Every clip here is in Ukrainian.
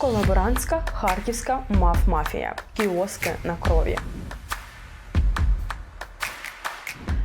Колаборантська харківська маф-мафія. Кіоски на крові.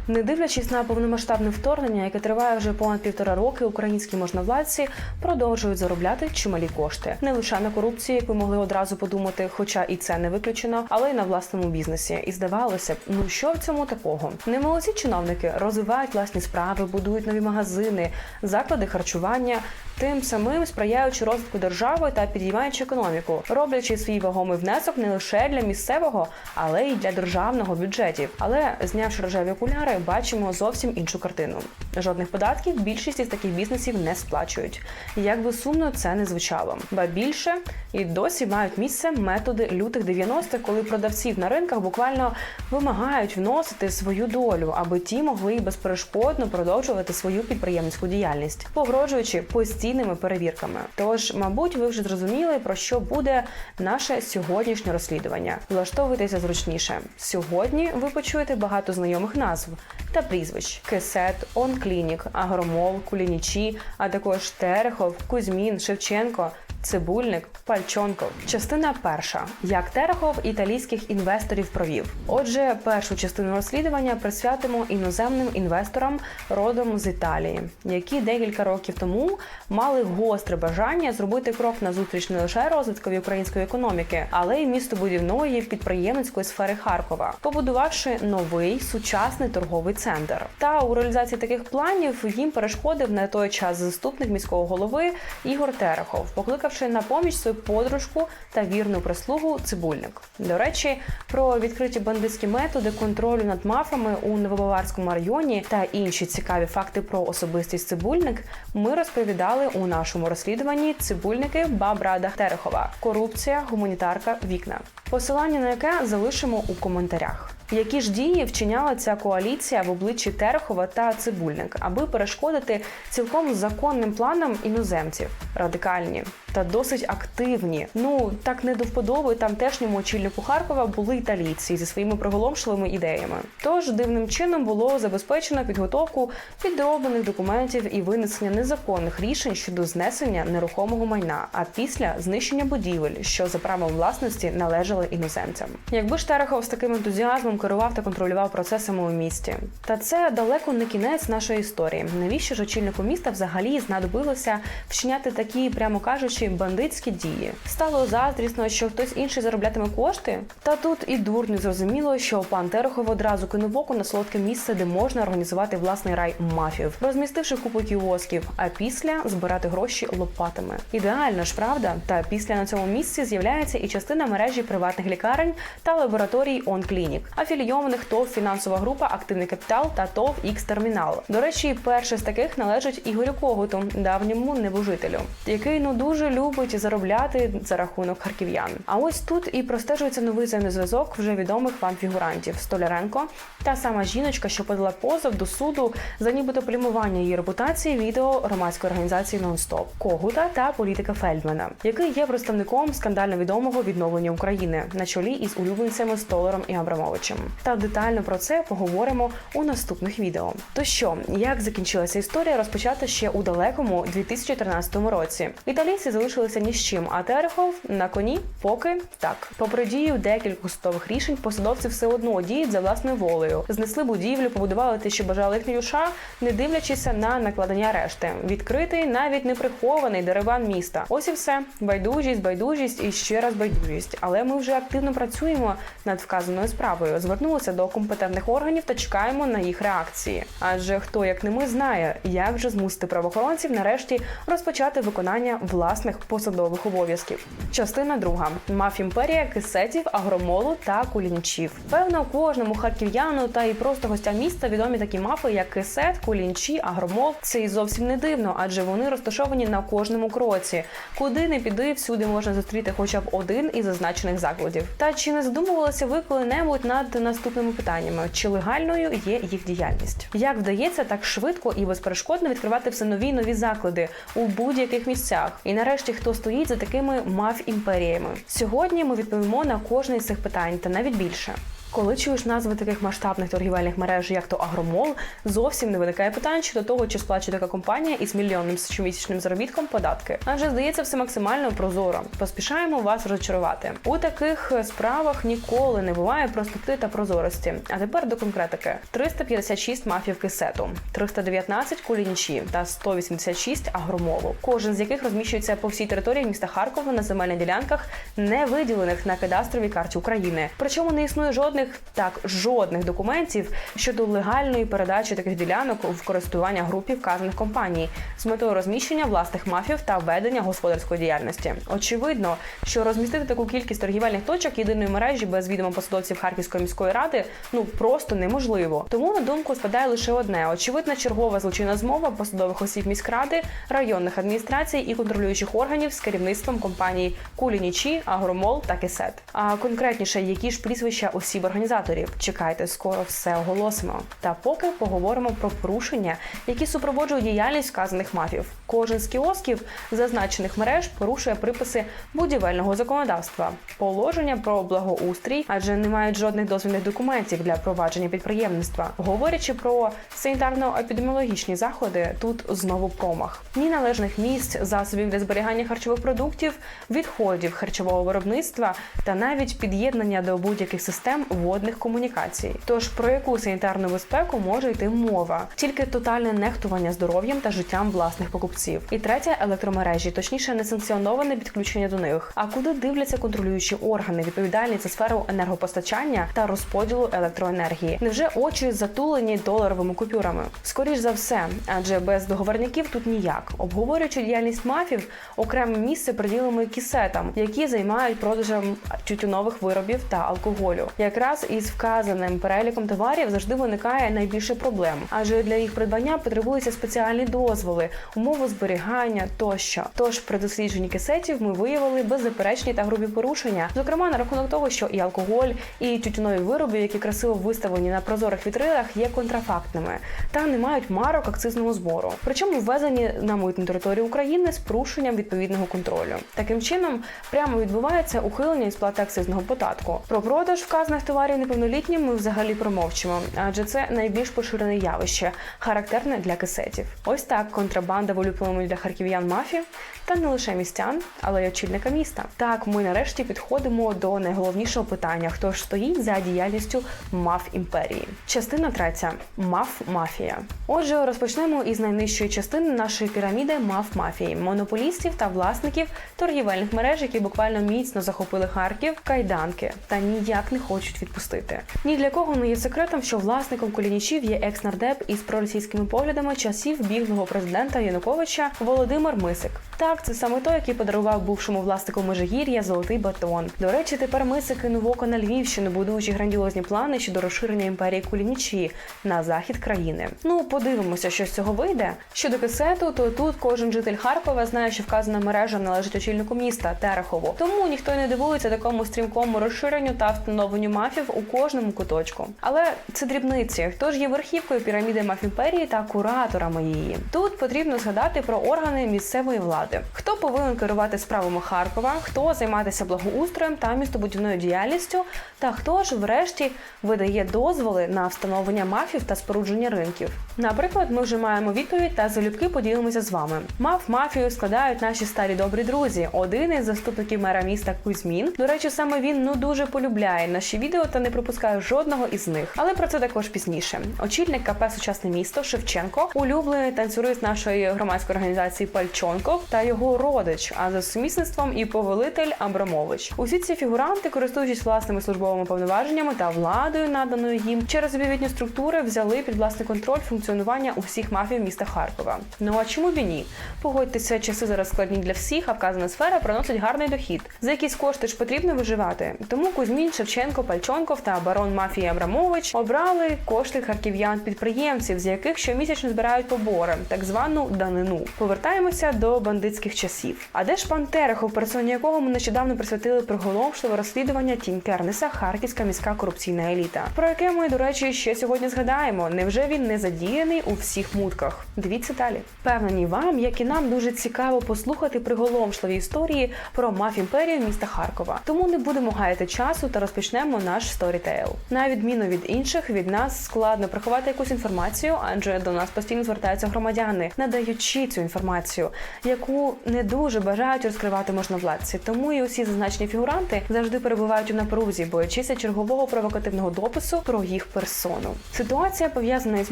Не дивлячись на повномасштабне вторгнення, яке триває вже понад півтора роки, українські можновладці продовжують заробляти чималі кошти не лише на корупції, як ви могли одразу подумати, хоча і це не виключено, але й на власному бізнесі. І здавалося б, ну що в цьому такого? Немолоді чиновники розвивають власні справи, будують нові магазини, заклади харчування, тим самим сприяючи розвитку держави та підіймаючи економіку, роблячи свій вагомий внесок не лише для місцевого, але й для державного бюджетів. Але знявши рожеві окуляри, бачимо зовсім іншу картину. Жодних податків більшість із таких бізнесів не сплачують. Як би сумно це не звучало, ба більше і досі мають місце методи лютих 90-х, коли продавців на ринках буквально вимагають вносити свою долю, аби ті могли безперешкодно продовжувати свою підприємницьку діяльність, погрожуючи постійними перевірками. Тож, мабуть, ви вже зрозуміли про що буде наше сьогоднішнє розслідування. Влаштовуйтеся зручніше. Сьогодні ви почуєте багато знайомих назв та прізвищ: Кесет, Онклінік, Агромол, Кулінічі, а також Терехов, Кузьмін, Шевченко. Цибульник, Пальчонков. Частина перша. Як Терехов італійських інвесторів провів. Отже, першу частину розслідування присвятимо іноземним інвесторам родом з Італії, які декілька років тому мали гостре бажання зробити крок назустріч не лише розвиткові української економіки, але й містобудівної підприємницької сфери Харкова, побудувавши новий сучасний торговий центр. Та у реалізації таких планів їм перешкодив на той час заступник міського голови Ігор Терехов, покликавши на поміч свою подружку та вірну прислугу цибульник. До речі, про відкриті бандитські методи контролю над мафами у Новобаварському районі та інші цікаві факти про особистість цибульник ми розповідали у нашому розслідуванні цибульники Бабрада Терехова, корупція, гуманітарка, вікна. Посилання на яке залишимо у коментарях. Які ж дії вчиняла ця коаліція в обличчі Терехова та Цибульник, аби перешкодити цілком законним планам іноземців, радикальні та досить активні. Ну так не до вподоби тамтешньому очільнику Харкова були італійці зі своїми приголомшливими ідеями. Тож дивним чином було забезпечено підготовку підроблених документів і винесення незаконних рішень щодо знесення нерухомого майна, а після знищення будівель, що за правом власності належали іноземцям. Якби ж Терехов з таким ентузіазмом керував та контролював процесами у місті, та це далеко не кінець нашої історії. Навіщо ж очільнику міста взагалі знадобилося вчиняти такі, прямо кажучи, бандитські дії? Стало заздрісно, що хтось інший зароблятиме кошти. Та тут і дурню зрозуміло, що пан Терехов одразу кинув око на солодке місце, де можна організувати власний рай мафів, розмістивши купу кіосків, а після збирати гроші лопатами. Ідеально ж правда? Та після на цьому місці з'являється і частина мережі приватних лікарень та лабораторій OnClinic, афілійованих ТОВ фінансова група Активний капітал та ТОВ X Термінал. До речі, перший з таких належить Ігорю Когуту, давньому небожителю, який ну дуже любить заробляти за рахунок харків'ян. А ось тут і простежується новий взаємозв'язок вже відомих вам фігурантів Столяренко, та сама жіночка, що подала позов до суду за нібито плімування її репутації відео громадської організації Нонстоп Когута та політика Фельдмана, який є представником скандально відомого відновлення України на чолі із улюбленцями Столаром і Абрамовичем. Та детально про це поговоримо у наступних відео. То що, як закінчилася історія, розпочата ще у далекому 2013 році. Італійці залишилися ні з чим, а Терехов на коні поки так. Попри дію декількох судових рішень, посадовці все одно діють за власною волею. Знесли будівлю, побудували те, що бажали їхні душа, не дивлячись на накладення решти. Відкритий, навіть не прихований дереван міста. Ось і все. Байдужість, байдужість і ще раз байдужість. Але ми вже активно працюємо над вказаною справою. Звернулися до компетентних органів та чекаємо на їх реакції. Адже хто як не ми знає, як же змусити правоохоронців нарешті розпочати виконання власних посадових обов'язків. Частина друга маф-імперія кисетів, агромолу та кулінчів. Певно, кожному харків'яну та і просто гостям міста відомі такі мафи, як кисет, кулінчі, агромол. Це і зовсім не дивно, адже вони розташовані на кожному кроці. Куди не піди, всюди можна зустріти хоча б один із зазначених закладів. Та чи не задумувалися ви коли-небудь над наступними питаннями? Чи легальною є їх діяльність? Як вдається так швидко і безперешкодно відкривати все нові нові заклади у будь-яких місцях? І нарешті хто стоїть за такими маф-імперіями? Сьогодні ми відповімо на кожне з цих питань та навіть більше. Коли чуєш назви таких масштабних торгівельних мереж, як то Агромол, зовсім не виникає питань щодо того, чи сплачує така компанія із мільйонним щомісячним заробітком податки. Адже здається все максимально прозоро. Поспішаємо вас розчарувати. У таких справах ніколи не буває простоти та прозорості. А тепер до конкретики: 356 мафів кисету, 319 кулінічі та 186 агромолу. Кожен з яких розміщується по всій території міста Харкова на земельних ділянках, не виділених на кадастровій карті України. Причому не існує жодних так жодних документів щодо легальної передачі таких ділянок в користування групі вказаних компаній з метою розміщення власних мафів та ведення господарської діяльності. Очевидно, що розмістити таку кількість торгівельних точок єдиної мережі без відома посадовців Харківської міської ради ну просто неможливо. Тому на думку спадає лише одне: очевидна чергова злочинна змова посадових осіб міськради, районних адміністрацій і контролюючих органів з керівництвом компаній Кулінічі, Агромол та Кисет. А конкретніше, які ж прізвища осіб організаторів. Чекайте, скоро все оголосимо. Та поки поговоримо про порушення, які супроводжують діяльність вказаних мафів. Кожен з кіосків зазначених мереж порушує приписи будівельного законодавства, положення про благоустрій, адже не мають жодних дозвільних документів для провадження підприємництва. Говорячи про санітарно-епідеміологічні заходи, тут знову промах. Ні належних місць, засобів для зберігання харчових продуктів, відходів харчового виробництва та навіть під'єднання до будь-яких систем водних комунікацій. Тож про яку санітарну безпеку може йти мова? Тільки тотальне нехтування здоров'ям та життям власних покупців. І третє електромережі, точніше, несанкціоноване підключення до них. А куди дивляться контролюючі органи, відповідальні за сферу енергопостачання та розподілу електроенергії? Невже очі затулені доларовими купюрами? Скоріш за все, адже без договорників тут ніяк. Обговорюючи діяльність мафів, окреме місце приділимо кісетам, які займають продажем тютюнових виробів та алкоголю. Якраз із вказаним переліком товарів завжди виникає найбільше проблем, адже для їх придбання потребуються спеціальні дозволи, умови зберігання тощо. Тож при дослідженні кисетів ми виявили беззаперечні та грубі порушення, зокрема на рахунок того, що і алкоголь, і тютюнові вироби, які красиво виставлені на прозорих вітринах, є контрафактними та не мають марок акцизного збору. Причому ввезені на митну територію України з порушенням відповідного контролю. Таким чином прямо відбувається ухилення із сплати акцизного податку. Про продаж вказаних товарів неповнолітнім ми взагалі промовчимо, адже це найбільш поширене явище, характерне для кисетів. Ось так контрабанда в улюбленому для харків'ян мафії, та не лише містян, але й очільника міста. Так, ми нарешті підходимо до найголовнішого питання: хто ж стоїть за діяльністю маф імперії? Частина третя маф мафія. Отже, розпочнемо із найнижчої частини нашої піраміди маф мафії монополістів та власників торгівельних мереж, які буквально міцно захопили Харків, кайданки та ніяк не хочуть відпустити. Ні для кого не є секретом, що власником колінічів є екс-нардеп із проросійськими поглядами часів біглого президента Януковича Володимир Мисик. Так, це саме той, який подарував бувшому власнику Межигір'я золотий батон. До речі, тепер Мисик кинув око на Львівщину, будуючи грандіозні плани щодо розширення імперії Кулінічі на захід країни. Ну, подивимося, що з цього вийде. Щодо кисету, то тут кожен житель Харкова знає, що вказана мережа належить очільнику міста Терехову. Тому ніхто й не дивується такому стрімкому розширенню та встановленню мафів у кожному куточку. Але це дрібниці. Хто ж є верхівкою піраміди мафімперії та кураторами її? Тут потрібно згадати про органи місцевої влади. Хто повинен керувати справами Харкова, хто займатися благоустроєм та містобудівною діяльністю, та хто ж, врешті, видає дозволи на встановлення мафів та спорудження ринків. Наприклад, ми вже маємо відповідь та залюбки поділимося з вами. Маф мафію складають наші старі добрі друзі. Один із заступників мера міста Кузьмін. До речі, саме він ну дуже полюбляє наші відео та не пропускає жодного із них. Але про це також пізніше. Очільник КП Сучасне місто Шевченко, улюблений танцюрист нашої громадської організації Пальчонков та його родич, а за сумісництвом і повелитель Абрамович. Усі ці фігуранти, користуючись власними службовими повноваженнями та владою, наданою їм через відповідні структури, взяли під власний контроль функціонування усіх мафій міста Харкова. Ну а чому б і ні? Погодьтеся, часи зараз складні для всіх, а вказана сфера приносить гарний дохід. За якісь кошти ж потрібно виживати. Тому Кузьмін, Шевченко, Пальчонков та барон мафії Абрамович обрали кошти харків'ян підприємців, з яких щомісячно збирають побори, так звану данину. Повертаємося до бандитських часів. А де ж пан Терехов, персоні якого ми нещодавно присвятили приголомшливе розслідування Тім Кернеса, харківська міська корупційна еліта, про яке ми, до речі, ще сьогодні згадаємо. Невже він не задіяний у всіх мутках? Дивіться далі. Впевнені вам, як і нам дуже цікаво послухати приголомшливі історії про маф-імперію міста Харкова. Тому не будемо гаяти часу та розпочнемо наш сторітейл. На відміну від інших, від нас складно приховати якусь інформацію, адже до нас постійно звертаються громадяни, надаючи цю інформацію, яку не дуже бажають розкривати можновладці. Тому і усі зазначені фігуранти завжди перебувають у напрузі, боячися чергового провокативного допису про їх персону. Ситуація пов'язана із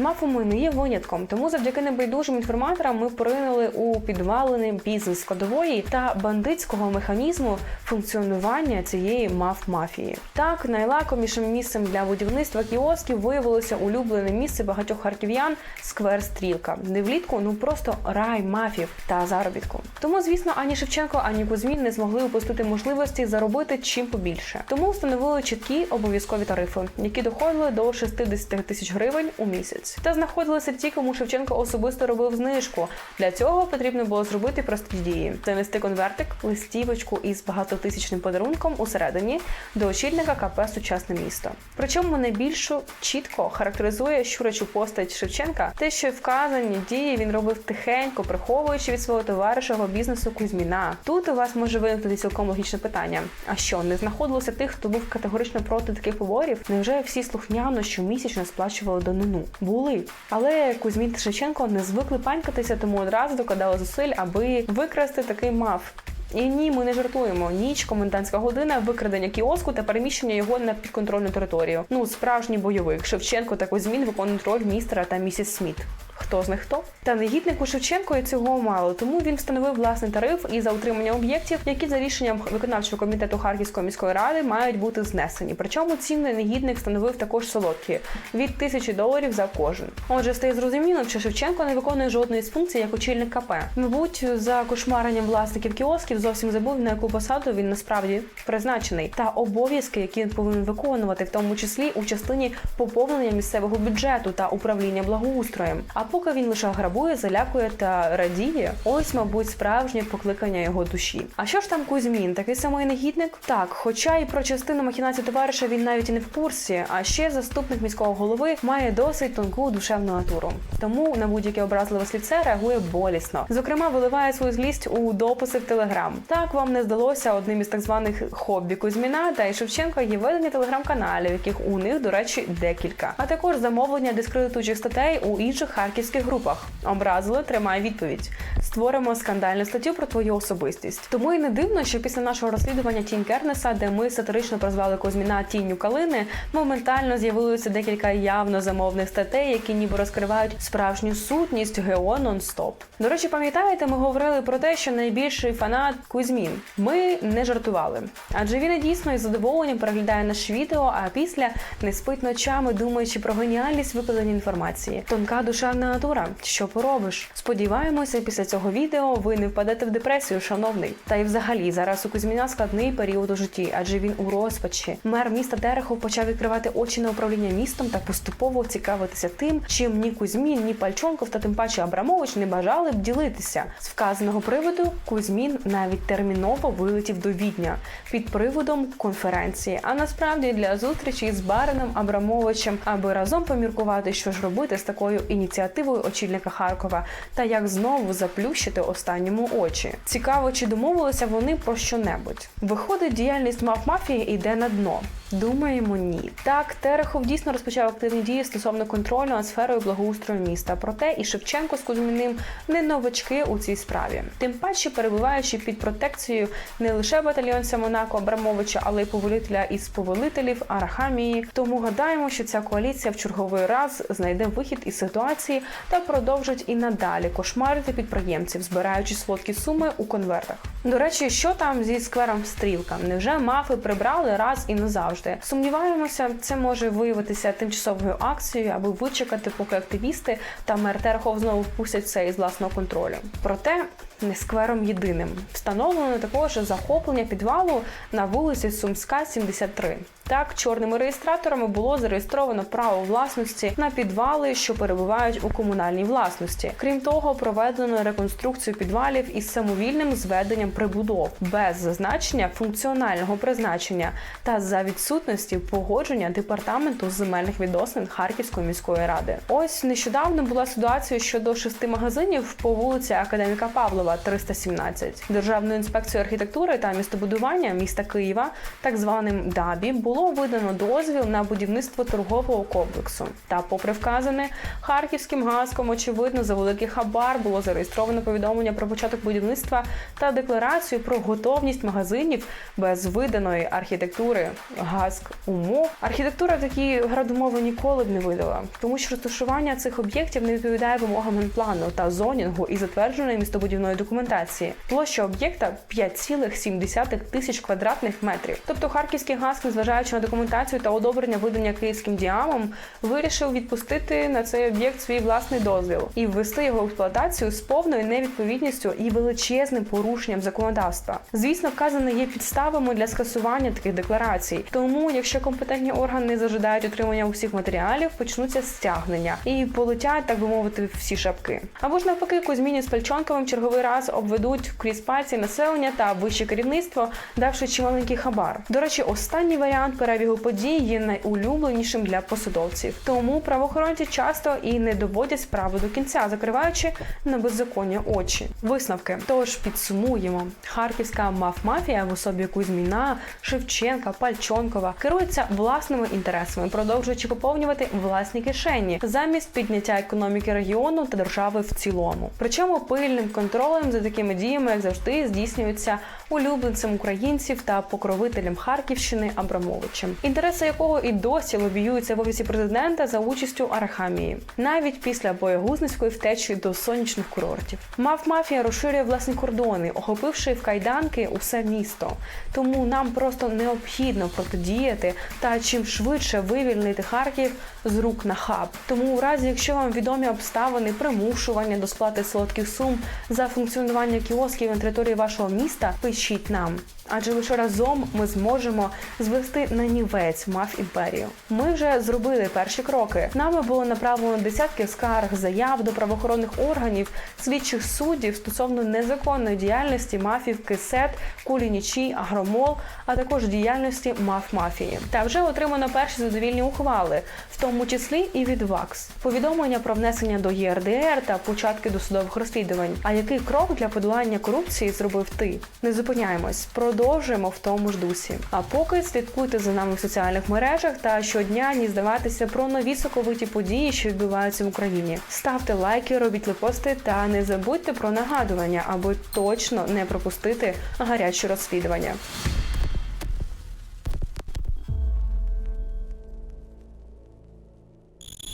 мафами не є винятком, тому завдяки небайдужим інформаторам ми поринули у підвалини бізнес складової та бандитського механізму функціонування цієї маф-мафії. Так, найлакомішим місцем для будівництва кіосків виявилося улюблене місце багатьох харків'ян сквер Стрілка, де влітку ну просто рай мафів та заробітку. Тому, звісно, ані Шевченко, ані Кузьмін не змогли упустити можливості заробити чим побільше. Тому встановили чіткі обов'язкові тарифи, які доходили до 60 тисяч гривень у місяць. Та знаходилися ті, кому Шевченко особисто робив знижку. Для цього потрібно було зробити прості дії: занести конвертик, листівочку із багатотисячним подарунком усередині до очільника КП Сучасне місто. Причому найбільшу чітко характеризує щурячу постать Шевченка, те, що вказані дії він робив тихенько, приховуючи від свого товариша його бізнесу Кузьміна. Тут у вас може виникнути цілком логічне питання: а що не знаходилося тих, хто був категорично проти таких поборів? Невже всі слухняно щомісячно сплачували данину? Були, але Кузьмін та Шевченко не звикли панькатися, тому одразу докладали зусиль, аби викрасти такий мав. І ні, ми не жартуємо. Ніч, комендантська година, викрадення кіоску та переміщення його на підконтрольну територію. Ну, справжній бойовик. Шевченко та Кузьмін виконують роль містера та місіс Сміт. Хто з них хто? Та негіднику Шевченко і цього мало, тому він встановив власний тариф і за утримання об'єктів, які за рішенням виконавчого комітету Харківської міської ради мають бути знесені. Причому ціни негідник встановив також солодкі від тисячі доларів за кожен. Отже, стає зрозуміло, що Шевченко не виконує жодної з функцій як очільник КП. Мабуть, за кошмаренням власників кіосків зовсім забув на яку посаду він насправді призначений, та обов'язки, які він повинен виконувати, в тому числі у частині поповнення місцевого бюджету та управління благоустроєм. А поки він лише грабує, залякує та радіє, ось, мабуть, справжнє покликання його душі. А що ж там Кузьмін? Такий самий негідник? Так, хоча і про частину махінацій товариша він навіть і не в курсі, а ще заступник міського голови має досить тонку душевну натуру. Тому на будь-яке образливе слівце реагує болісно. Зокрема, виливає свою злість у дописи в Телеграм. Так вам не здалося одним із так званих хобі Кузьміна та і Шевченка є ведення телеграм-каналів, яких у них, до речі, декілька, а також замовлення дискредитуючих статей у інших харківських групах. Образили, тримай відповідь. Створимо скандальну статтю про твою особистість. Тому і не дивно, що після нашого розслідування Тінь Кернеса, де ми сатирично прозвали Кузьміна тінню калини, моментально з'явилося декілька явно замовних статей, які ніби розкривають справжню сутність ГО нон-стоп. До речі, пам'ятаєте, ми говорили про те, що найбільший фанат Кузьмін. Ми не жартували, адже він і дійсно із задоволенням переглядає наше відео, а після не спить ночами, думаючи про геніальність викладення інформації. Тонка душевна натура. Що поробиш? Сподіваємося, після цього відео ви не впадете в депресію, шановний. Та й взагалі зараз у Кузьміна складний період у житті, адже він у розпачі. Мер міста Терехов почав відкривати очі на управління містом та поступово цікавитися тим, чим ні Кузьмін, ні Пальчонков та тим паче Абрамович не бажали б ділитися. З вказаного приводу Кузьмін навіть терміново вилетів до Відня під приводом конференції. А насправді для зустрічі з Барином Абрамовичем, аби разом поміркувати, що ж робити з такою ініціативою очільника Харкова, та як знову заплющити останньому очі. Цікаво, чи домовилися вони про що-небудь. Виходить, діяльність мав мафії йде на дно. Думаємо, ні. Так, Терехов дійсно розпочав активні дії стосовно контролю над сферою благоустрою міста. Проте і Шевченко з Кузьміним не новачки у цій справі. Тим паче, перебуваючи під протекцією не лише батальйонця Монако Абрамовича, але й повелителя із повелителів Арахамії. Тому гадаємо, що ця коаліція в черговий раз знайде вихід із ситуації та продовжить і надалі кошмарити підприємців, збираючи солодкі суми у конвертах. До речі, що там зі сквером стрілка? Невже мафи прибрали раз і назавжди? Сумніваємося, це може виявитися тимчасовою акцією, аби вичекати, поки активісти та МРТ Терехов знову впустять все із власного контролю. Проте не сквером єдиним. Встановлено також захоплення підвалу на вулиці Сумська, 73. Так, чорними реєстраторами було зареєстровано право власності на підвали, що перебувають у комунальній власності. Крім того, проведено реконструкцію підвалів із самовільним зведенням прибудов без зазначення функціонального призначення та за відсутності погодження департаменту земельних відносин Харківської міської ради. Ось нещодавно була ситуація щодо шести магазинів по вулиці Академіка Павлова, 317. Державною інспекцією архітектури та містобудування міста Києва, так званим ДАБІ, було видано дозвіл на будівництво торгового комплексу. Та, попри вказане, харківським гаском, очевидно, за великий хабар було зареєстровано повідомлення про початок будівництва та декларацію про готовність магазинів без виданої архітектури ГАСК умов. Архітектура такі градумови ніколи б не видала, тому що розташування цих об'єктів не відповідає вимогам генплану та зонінгу і затвердженої містобудівної документації. Площа об'єкта 5,7 тисяч квадратних метрів. Тобто харківський ГАСК, незважаючи на документацію та одобрення видання київським діамом, вирішив відпустити на цей об'єкт свій власний дозвіл і ввести його в експлуатацію з повною невідповідністю і величезним порушенням законодавства. Звісно, вказане є підставами для скасування таких декларацій. Тому, якщо компетентні органи не зажидають отримання усіх матеріалів, почнуться стягнення і полетять, так би мовити, всі шапки. Або ж навпаки, Кузьміні з Пальчонковим черговий раз обведуть крізь пальці населення та вище керівництво, давши чималенький хабар. До речі, останній варіант перебігу подій є найулюбленішим для посадовців. Тому правоохоронці часто і не доводять справу до кінця, закриваючи на беззаконня очі. Висновки. Тож підсумуємо: харківська маф-мафія в особі Кузьміна, Шевченка, Пальчонкова керується власними інтересами, продовжуючи поповнювати власні кишені замість підняття економіки регіону та держави в цілому. Причому пильним контролем за такими діями, як завжди, здійснюється улюбленцем українців та покровителем Харківщини Абрамовичем, інтереси якого і досі лобіюються в офісі президента за участю Арахамії, навіть після боягузницької втечі до сонячних курортів. Мав мафія розширює власні кордони, охопивши в кайданки усе місто. Тому нам просто необхідно протидіяти та чим швидше вивільнити Харків з рук на хаб. Тому, у разі, якщо вам відомі обставини примушування до сплати солодких сум за функціонування кіосків на території вашого міста, пишіть нам. Адже лише разом ми зможемо звести на нівець маф імперію. Ми вже зробили перші кроки. Нами було направлено десятки скарг, заяв до правоохоронних органів, слідчих суддів стосовно незаконної діяльності мафів Кисет, Кулінічі, Агромол, а також діяльності маф-мафії. Та вже отримано перші задовільні ухвали, в тому числі і від ВАКС. Повідомлення про внесення до ЄРДР та початки досудових розслідувань. А який крок для подолання корупції зробив ти? Не зупиняємось, продовжуємо в тому ж дусі. А поки слідкуйте за нами в соціальних мережах та щодня ні здаватися про нові соковиті події, що відбуваються в Україні. Ставте лайки, робіть лепости та не забудьте про нагадування, аби точно не пропустити гарячі розслідування.